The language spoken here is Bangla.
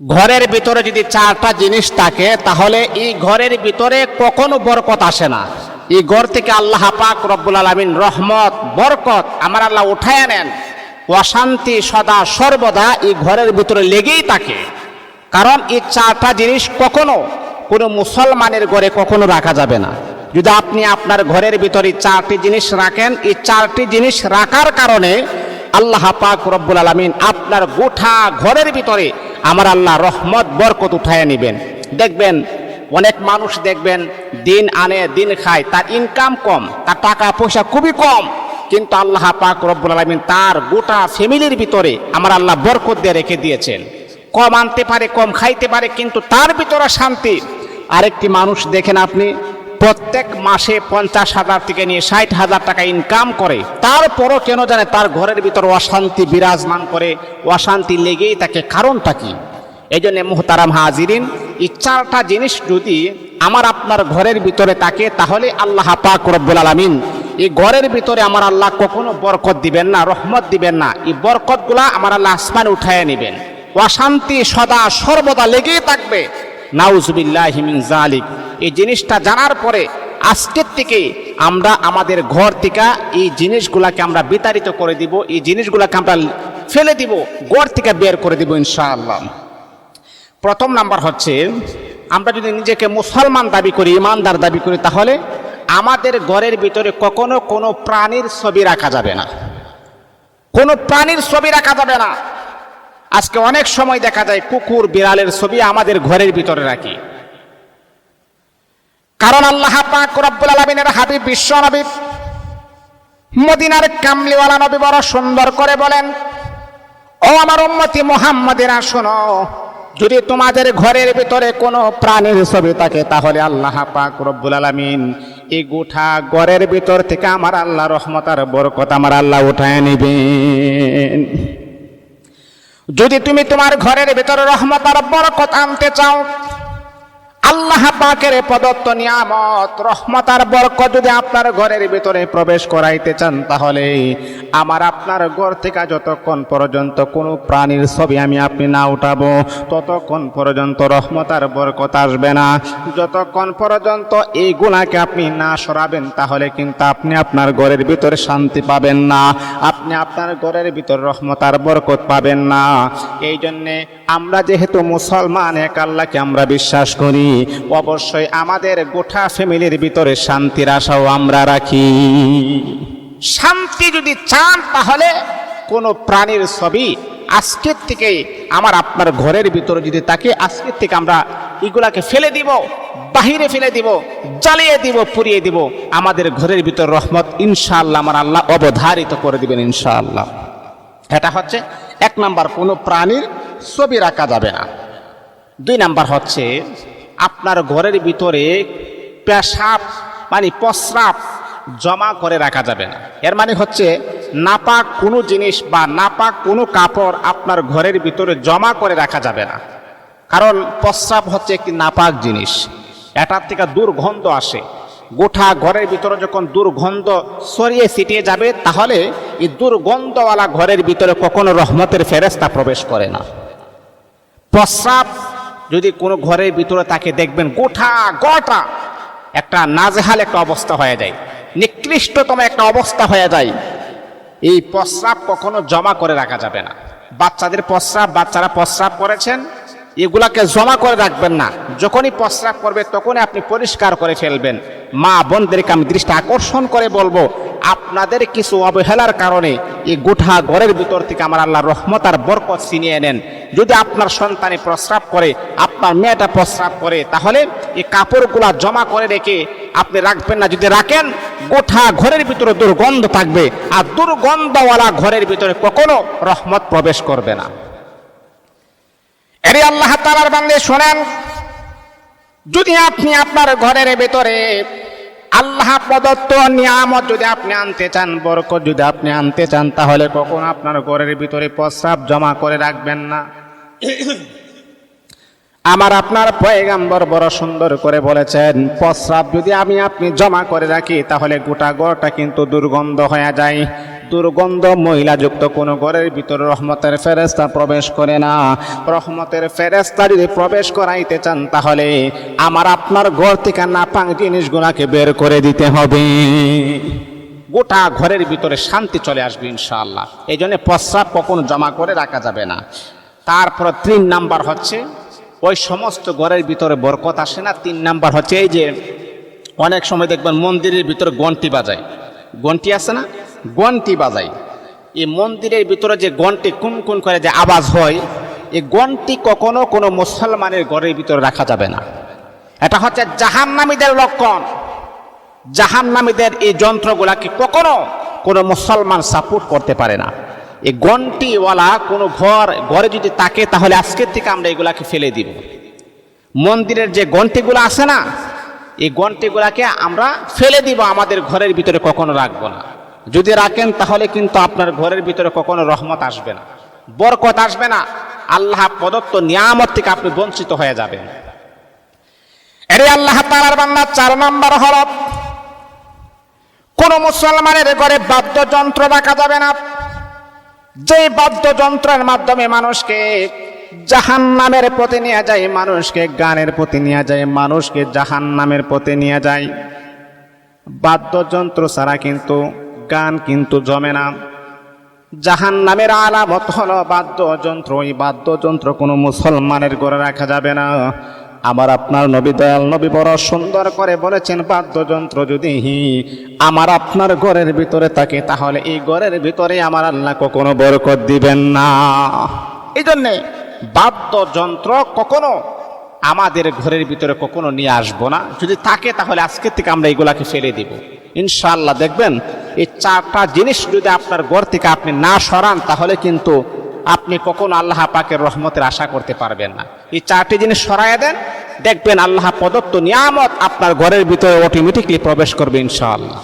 ঘরের ভিতরে যদি চারটা জিনিস থাকে, তাহলে এই ঘরের ভিতরে কখনো বরকত আসে না। এই ঘর থেকে আল্লাহ পাক রব্বুল আলমিন রহমত, বরকত আমার আল্লাহ উঠায় নেন। অশান্তি সদা সর্বদা এই ঘরের ভিতরে লেগেই থাকে। কারণ এই চারটা জিনিস কখনো কোনো মুসলমানের ঘরে কখনো রাখা যাবে না। যদি আপনি আপনার ঘরের ভিতরে চারটি জিনিস রাখেন, এই চারটি জিনিস রাখার কারণে আল্লাহ পাক রব্বুল আলমিন আপনার গোঠা ঘরের ভিতরে আমার আল্লাহ রহমত, বরকত উঠায় নেবেন। দেখবেন, অনেক মানুষ দেখবেন, দিন আনে, দিন খায়, তার ইনকাম কম, তার টাকা পয়সা খুবই কম। কিন্তু আল্লাহ পাক রব্বুল আলমিন তার গোটা ফ্যামিলির ভিতরে আমার আল্লাহ বরকত দিয়ে রেখে দিয়েছেন। কম আনতে পারে, কম খাইতে পারে, কিন্তু তার ভিতরে শান্তি। আরেকটি মানুষ দেখেন আপনি প্রত্যেক মাসে পঞ্চাশ হাজার থেকে নিয়ে ষাট হাজার টাকা ইনকাম করে। তারপরও কেন জানে তার ঘরের ভিতর অশান্তি বিরাজমান করে। অশান্তি লেগেই তাকে কারণটা কি? এই জন্য মোহতারাম হাজিরিন, এই চারটা জিনিস যদি আমার আপনার ঘরের ভিতরে থাকে, তাহলে আল্লাহ পাক রব্বুল আলমিন এই ঘরের ভিতরে আমার আল্লাহ কখনো বরকত দিবেন না, রহমত দিবেন না। এই বরকতগুলা আমার আল্লাহ আসমানে উঠায় নেবেন। অশান্তি সদা সর্বদা লেগেই থাকবে। নাউজুবিল্লাহ হিমিন জালিক এই জিনিসটা জানার পরে আজকের থেকে আমরা আমাদের ঘর থেকে এই জিনিসগুলাকে আমরা বিতাড়িত করে দিব, এই জিনিসগুলাকে আমরা ফেলে দিব, ঘর থেকে বের করে দিব ইনশাআল্লাহ। প্রথম নাম্বার হচ্ছে, আমরা যদি নিজেকে মুসলমান দাবি করি, ইমানদার দাবি করি, তাহলে আমাদের ঘরের ভিতরে কখনো কোনো প্রাণীর ছবি রাখা যাবে না। কোনো প্রাণীর ছবি রাখা যাবে না। আজকে অনেক সময় দেখা যায় কুকুর, বিড়ালের ছবি আমাদের ঘরের ভিতরে রাখি। কারণ আল্লাহ পাক রব্বুল আলমিনের হাবিব বিশ্ব নবী, মদিনার কামলিওয়ালা নবী বড় সুন্দর করে বলেন, ও আমার উম্মতি মুহাম্মাদিরা, শোনো, যদি তোমাদের ঘরের ভিতরে কোনো প্রাণীর ছবি থাকে, তাহলে আল্লাহ পাক রব্বুল আলামিন এই গোঠা ঘরের ভিতর থেকে আমার আল্লাহ রহমতার বরকত আমার আল্লাহ উঠায় নেবেন। যদি তুমি তোমার ঘরের ভেতরে রহমত আর বরকত আনতে চাও আল্লাহ পাকের প্রদত্ত নিয়ামত, রহমত আর বরকত যদি আপনার ঘরের ভিতরে প্রবেশ করাইতে চান, তাহলে আমার আপনার ঘর থেকে যতক্ষণ পর্যন্ত কোনো প্রাণীর ছবি আমি আপনি না উঠাবো, ততক্ষণ পর্যন্ত রহমতার বরকত আসবে না। যতক্ষণ পর্যন্ত এই গুণাকে আপনি না সরাবেন, তাহলে কিন্তু আপনি আপনার ঘরের ভিতরে শান্তি পাবেন না। আপনি আপনার ঘরের ভিতরে রহমতার বরকত পাবেন না। এই জন্যে আমরা যেহেতু মুসলমান, এক আল্লাহকে আমরা বিশ্বাস করি। অবশ্যই আমাদের গোটা ফ্যামিলির ভিতরে শান্তির আশাও আমরা রাখি। শান্তি যদি চান তাহলে কোনো প্রাণীর ছবি আজকের থেকে আমার আপনার ঘরের ভিতরে যদি তাকে আজকের থেকে আমরা এগুলাকে ফেলে দিব, বাহিরে ফেলে দিব, জ্বালিয়ে দিব, পুড়িয়ে দিব। আমাদের ঘরের ভিতর রহমত ইনশাআল্লাহ আমার আল্লাহ অবধারিত করে দিবেন ইনশাআল্লাহ। এটা হচ্ছে এক নাম্বার, কোনো প্রাণীর ছবি রাখা যাবে না। দুই নাম্বার হচ্ছে আপনার ঘরের ভিতরে পেশাব মানে প্রস্রাব জমা করে রাখা যাবে না। এর মানে হচ্ছে নাপাক কোনো জিনিস বা নাপাক কোনো কাপড় আপনার ঘরের ভিতরে জমা করে রাখা যাবে না। কারণ প্রস্রাব হচ্ছে একটি নাপাক জিনিস। এটার থেকে দুর্গন্ধ আসে। গোটা ঘরের ভিতরে যখন দুর্গন্ধ সরিয়ে ছিটিয়ে যাবে, তাহলে এই দুর্গন্ধওয়ালা ঘরের ভিতরে কখনো রহমতের ফেরেস্তা প্রবেশ করে না। প্রস্রাব যদি কোনো ঘরের ভিতরে তাকে দেখবেন গোটা গোটা, একটা নাজেহাল একটা অবস্থা হয়ে যায়, নিকৃষ্টতম একটা অবস্থা হয়ে যায়, এই প্রস্রাব কখনো জমা করে রাখা যাবে না। বাচ্চাদের প্রস্রাব, বাচ্চারা প্রস্রাব করেছেন, এগুলাকে জমা করে রাখবেন না। যখনই প্রস্রাব করবে, তখনই আপনি পরিষ্কার করে ফেলবেন। মা বোনদেরকে আমি দৃষ্টি আকর্ষণ করে বলব আপনাদের কিছু অবহেলার কারণে এই গোঠা ঘরের ভিতর থেকে আমার আল্লাহ রহমত আর বরকত ছিনিয়ে নেন। যদি আপনার সন্তানে প্রস্রাব করে, আপনার মেয়েটা প্রস্রাব করে, তাহলে এই কাপড়গুলা জমা করে রেখে আপনি রাখবেন না। যদি রাখেন গোঠা ঘরের ভিতরে দুর্গন্ধ থাকবে আর দুর্গন্ধওয়ালা ঘরের ভিতরে কখনো রহমত প্রবেশ করবে না। এরে আল্লাহ তালার বান্দে শোনেন, যদি আপনি আপনার ঘরের ভেতরে আল্লাহ প্রদত্ত নিয়ামত যদি আপনি আনতে চান, বরকত যদি আপনি আনতে চান, তাহলে কখন আপনার ঘরের ভিতরে প্রস্রাব জমা করে রাখবেন না। আমার আপনার পয়গাম্বর বড় সুন্দর করে বলেছেন, প্রস্রাব যদি আমি আপনি জমা করে রাখি, তাহলে গোটা গড়টা কিন্তু দুর্গন্ধ হয়ে যায়। দুর্গন্ধ মহিলাযুক্ত কোনো ঘরের ভিতরে রহমতের ফেরেস্তা প্রবেশ করে না। রহমতের ফেরেস্তা যদি প্রবেশ করাইতে চান, তাহলে আমার আপনার ঘর থেকে নাপাং জিনিসগুলাকে বের করে দিতে হবে। গোটা ঘরের ভিতরে শান্তি চলে আসবে ইনশাআল্লাহ। এই জন্য প্রস্রাব কখনো জমা করে রাখা যাবে না। তারপর তিন নাম্বার হচ্ছে, ওই সমস্ত ঘরের ভিতরে বরকত আসে না। তিন নাম্বার হচ্ছে এই যে, অনেক সময় দেখবেন মন্দিরের ভিতরে গন্টি বাজায়। গন্টি আছে না? গন্টি বাজায় এই মন্দিরের ভিতরে যে গন্টি কুন কুন করে যে আওয়াজ হয়, এই গন্টি কখনো কোনো মুসলমানের ঘরের ভিতরে রাখা যাবে না। এটা হচ্ছে জাহান্নামীদের লক্ষণ। জাহান্নামীদের এই যন্ত্রগুলাকে কখনো কোনো মুসলমান সাপোর্ট করতে পারে না। এই গন্টিওয়ালা কোনো ঘর, ঘরে যদি তাকে তাহলে আজকের থেকে আমরা এগুলাকে ফেলে দিব। মন্দিরের যে গন্টিগুলো আছে না, এই গন্টিগুলাকে আমরা ফেলে দিব, আমাদের ঘরের ভিতরে কখনো রাখব না। যদি রাখেন, তাহলে কিন্তু আপনার ঘরের ভিতরে কখনো রহমত আসবে না, বরকত আসবে না। আল্লাহ প্রদত্ত নিয়ামত থেকে আপনি বঞ্চিত হয়ে যাবেন। এরে আল্লাহ তালার বান্না চার নম্বর হরফ। কোন মুসলমানের ঘরে বাদ্যযন্ত্র রাখা যাবে না। যে বাদ্যযন্ত্রের মাধ্যমে মানুষকে জাহান নামের পথে নিয়ে যায়, মানুষকে গানের পথে নিয়ে যায়, মানুষকে জাহান নামের পথে নিয়ে যায়। বাদ্যযন্ত্র ছাড়া কিন্তু গান কিন্তু জমে না। জাহান নামের আলামত হলো বাদ্যযন্ত্র ওই বাদ্যযন্ত্র কোনো মুসলমানের ঘরে রাখা যাবে না। আমার আপনার নবী দয়াল নবী বড় সুন্দর করে বলেছেন, বাদ্যযন্ত্র যদি আমার আপনার ঘরের ভিতরে থাকে, তাহলে এই ঘরের ভিতরে আমার আল্লাহ কখনো বরকত দিবেন না। এই জন্যে বাদ্যযন্ত্র কখনো আমাদের ঘরের ভিতরে কখনো নিয়ে আসব না। যদি থাকে, তাহলে আজকে থেকে আমরা এগুলাকে ফেলে দিব। ইনশাআল্লাহ দেখবেন এই চারটা জিনিস যদি আপনার ঘর থেকে আপনি না সরান, তাহলে কিন্তু আপনি কখনো আল্লাহ পাকের রহমতের আশা করতে পারবেন না। এই চারটি জিনিস সরাইয়া দেন, দেখবেন আল্লাহ প্রদত্ত নিয়ামত আপনার ঘরের ভিতরে অটোমেটিকলি প্রবেশ করবে ইনশাআল্লাহ।